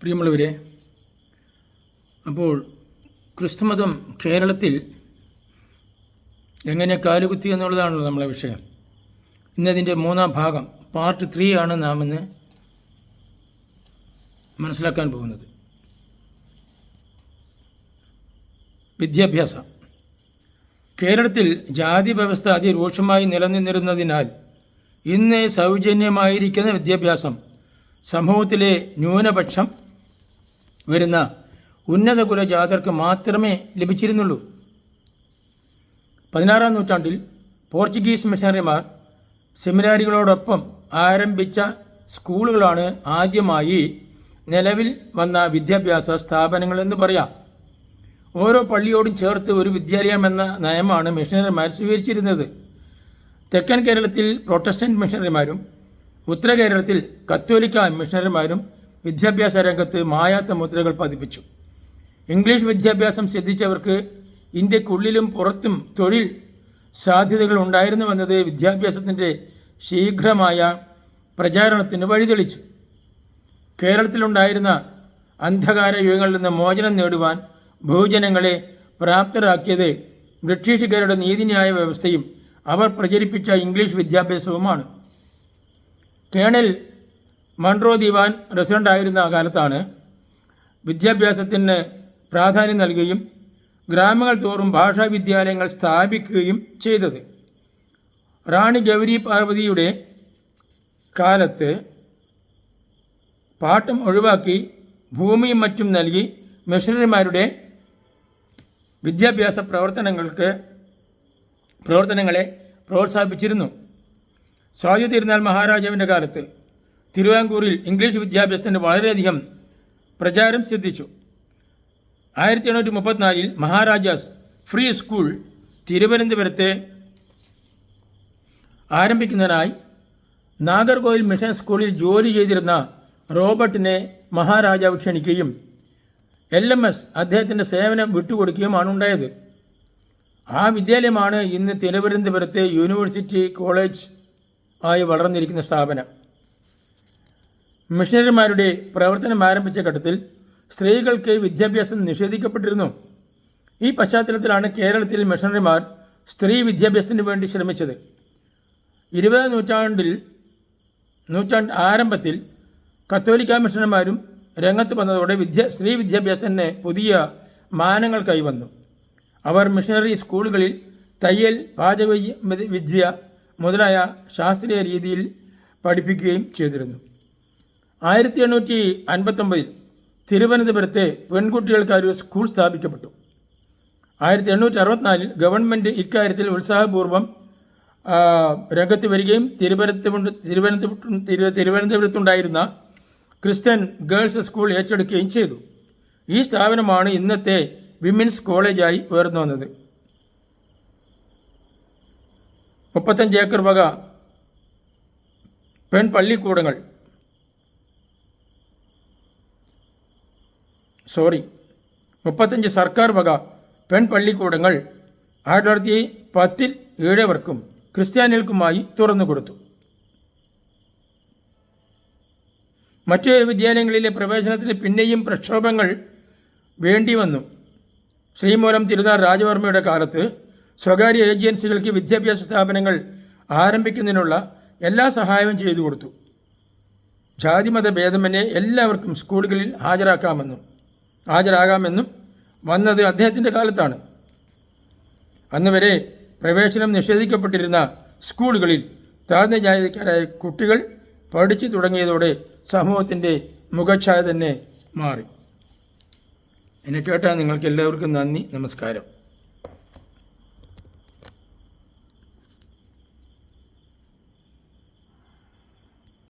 പ്രിയമുള്ളവരെ അപ്പോൾ ക്രിസ്തുമതം കേരളത്തിൽ എങ്ങനെ കാലുകുത്തി എന്നുള്ളതാണല്ലോ നമ്മളെ വിഷയം. ഇന്നതിന്റെ മൂന്നാം ഭാഗം പാർട്ട് ത്രീ ആണ് നാം ഇന്ന് മനസ്സിലാക്കാൻ പോകുന്നത്. വിദ്യാഭ്യാസം. കേരളത്തിൽ ജാതി വ്യവസ്ഥ അതിരൂക്ഷമായി നിലനിന്നിരുന്നതിനാൽ ഇന്ന് സൗജന്യമായിരിക്കുന്ന വിദ്യാഭ്യാസം സമൂഹത്തിലെ ന്യൂനപക്ഷം വരുന്ന ഉന്നത കുലജാതർക്ക് മാത്രമേ ലഭിച്ചിരുന്നുള്ളൂ. പതിനാറാം നൂറ്റാണ്ടിൽ പോർച്ചുഗീസ് മിഷണറിമാർ സെമിനാരികളോടൊപ്പം ആരംഭിച്ച സ്കൂളുകളാണ് ആദ്യമായി നിലവിൽ വന്ന വിദ്യാഭ്യാസ സ്ഥാപനങ്ങളെന്ന് പറയാം. ഓരോ പള്ളിയോടും ചേർത്ത് ഒരു വിദ്യാലയം എന്ന നയമാണ് മിഷണറിമാർ സ്വീകരിച്ചിരുന്നത്. തെക്കൻ കേരളത്തിൽ പ്രൊട്ടസ്റ്റന്റ് മിഷണറിമാരും ഉത്തര കേരളത്തിൽ കത്തോലിക്ക മിഷണറിമാരും വിദ്യാഭ്യാസ രംഗത്ത് മായാത്ത മുദ്രകൾ പതിപ്പിച്ചു. ഇംഗ്ലീഷ് വിദ്യാഭ്യാസം സിദ്ധിച്ചവർക്ക് ഇന്ത്യക്കുള്ളിലും പുറത്തും തൊഴിൽ സാധ്യതകൾ ഉണ്ടായിരുന്നുവെന്നത് വിദ്യാഭ്യാസത്തിന്റെ ശീഘ്രമായ പ്രചാരണത്തിന് വഴിതെളിച്ചു. കേരളത്തിലുണ്ടായിരുന്ന അന്ധകാര യുഗങ്ങളിൽ നിന്ന് മോചനം നേടുവാൻ ഭൂജനങ്ങളെ പ്രാപ്തരാക്കിയത് ബ്രിട്ടീഷുകാരുടെ നീതിന്യായ വ്യവസ്ഥയും അവർ പ്രചരിപ്പിച്ച ഇംഗ്ലീഷ് വിദ്യാഭ്യാസവുമാണ്. കേണൽ മൺട്രോ ദിവാൻ റസിഡന്റ് ആയിരുന്ന ആ കാലത്താണ് വിദ്യാഭ്യാസത്തിന് പ്രാധാന്യം നൽകുകയും ഗ്രാമങ്ങൾ തോറും ഭാഷാ വിദ്യാലയങ്ങൾ സ്ഥാപിക്കുകയും ചെയ്തത്. റാണി ഗൗരി പാർവതിയുടെ കാലത്ത് പാട്ടം ഒഴിവാക്കി ഭൂമിയും മറ്റും നൽകി മിഷണറിമാരുടെ വിദ്യാഭ്യാസ പ്രവർത്തനങ്ങൾക്ക് പ്രവർത്തനങ്ങളെ പ്രോത്സാഹിപ്പിച്ചിരുന്നു. സ്വാതി തിരുനാൾ മഹാരാജാവിന്റെ കാലത്ത് തിരുവാങ്കൂറിൽ ഇംഗ്ലീഷ് വിദ്യാഭ്യാസത്തിന് വളരെയധികം പ്രചാരം സിദ്ധിച്ചു. ആയിരത്തി എണ്ണൂറ്റി മുപ്പത്തിനാലിൽ മഹാരാജാസ് ഫ്രീ സ്കൂൾ തിരുവനന്തപുരത്തെ ആരംഭിക്കുന്നതിനായി നാഗർകോവിൽ മിഷൻ സ്കൂളിൽ ജോലി ചെയ്തിരുന്ന റോബർട്ടിനെ മഹാരാജാവ് ക്ഷണിക്കുകയും എൽ എം എസ് അദ്ദേഹത്തിന്റെ സേവനം വിട്ടുകൊടുക്കുകയുമാണ് ഉണ്ടായത്. ആ വിദ്യാലയമാണ് ഇന്ന് തിരുവനന്തപുരത്തെ യൂണിവേഴ്സിറ്റി കോളേജ് ആയി വളർന്നിരിക്കുന്ന സ്ഥാപനം. മിഷണറിമാരുടെ പ്രവർത്തനം ആരംഭിച്ച ഘട്ടത്തിൽ സ്ത്രീകൾക്ക് വിദ്യാഭ്യാസം നിഷേധിക്കപ്പെട്ടിരുന്നു. ഈ പശ്ചാത്തലത്തിലാണ് കേരളത്തിൽ മിഷണറിമാർ സ്ത്രീ വിദ്യാഭ്യാസത്തിന് വേണ്ടി ശ്രമിച്ചത്. ഇരുപതാം നൂറ്റാണ്ടിൽ നൂറ്റാണ്ട് ആരംഭത്തിൽ കത്തോലിക്ക മിഷണർമാരും രംഗത്ത് വന്നതോടെ വിദ്യ സ്ത്രീ വിദ്യാഭ്യാസത്തിന് പുതിയ മാനങ്ങൾ കൈവന്നു. അവർ മിഷണറി സ്കൂളുകളിൽ തയ്യൽ പാചക വിദ്യ മുതലായ ശാസ്ത്രീയ രീതിയിൽ പഠിപ്പിക്കുകയും ചെയ്തിരുന്നു. ആയിരത്തി എണ്ണൂറ്റി അൻപത്തൊമ്പതിൽ തിരുവനന്തപുരത്തെ പെൺകുട്ടികൾക്ക് ഒരു സ്കൂൾ സ്ഥാപിക്കപ്പെട്ടു. ആയിരത്തി എണ്ണൂറ്റി അറുപത്തിനാലിൽ ഗവൺമെന്റ് ഇക്കാര്യത്തിൽ ഉത്സാഹപൂർവം രംഗത്ത് വരികയും തിരുവനന്തപുരം തിരുവനന്തപുരം തിരു തിരുവനന്തപുരത്തുണ്ടായിരുന്ന ക്രിസ്ത്യൻ ഗേൾസ് സ്കൂൾ ഏറ്റെടുക്കുകയും ചെയ്തു. ഈ സ്ഥാപനമാണ് ഇന്നത്തെ വിമൻസ് കോളേജായി ഉയർന്നു വന്നത്. മുപ്പത്തഞ്ച് ഏക്കർ വക പെൺപള്ളിക്കൂടങ്ങൾ സോറി. മുപ്പത്തഞ്ച് സർക്കാർ വക പെൺപള്ളിക്കൂടങ്ങൾ ആയിരത്തി തൊള്ളായിരത്തി പത്തിൽ ഏഴവർക്കും ക്രിസ്ത്യാനികൾക്കുമായി തുറന്നു കൊടുത്തു. മറ്റ് വിദ്യാലയങ്ങളിലെ പ്രവേശനത്തിന് പിന്നെയും പ്രക്ഷോഭങ്ങൾ വേണ്ടി വന്നു. ശ്രീമൂലം തിരുനാൾ രാജവർമ്മയുടെ കാലത്ത് സ്വകാര്യ ഏജൻസികൾക്ക് വിദ്യാഭ്യാസ സ്ഥാപനങ്ങൾ ആരംഭിക്കുന്നതിനുള്ള എല്ലാ സഹായവും ചെയ്തു കൊടുത്തു. ജാതിമത ഭേദമന്യേ എല്ലാവർക്കും സ്കൂളുകളിൽ ഹാജരാക്കാമെന്നും ഹാജരാകാമെന്നും വന്നത് അദ്ദേഹത്തിന്റെ കാലത്താണ്. അന്ന് വരെ പ്രവേശനം നിഷേധിക്കപ്പെട്ടിരുന്ന സ്കൂളുകളിൽ താഴ്ന്ന ജാതിക്കാരായ കുട്ടികൾ പഠിച്ചു തുടങ്ങിയതോടെ സമൂഹത്തിന്റെ മുഖച്ഛായ തന്നെ മാറി. എന്നെ കേട്ടാൽ നിങ്ങൾക്ക് എല്ലാവർക്കും നന്ദി നമസ്കാരം.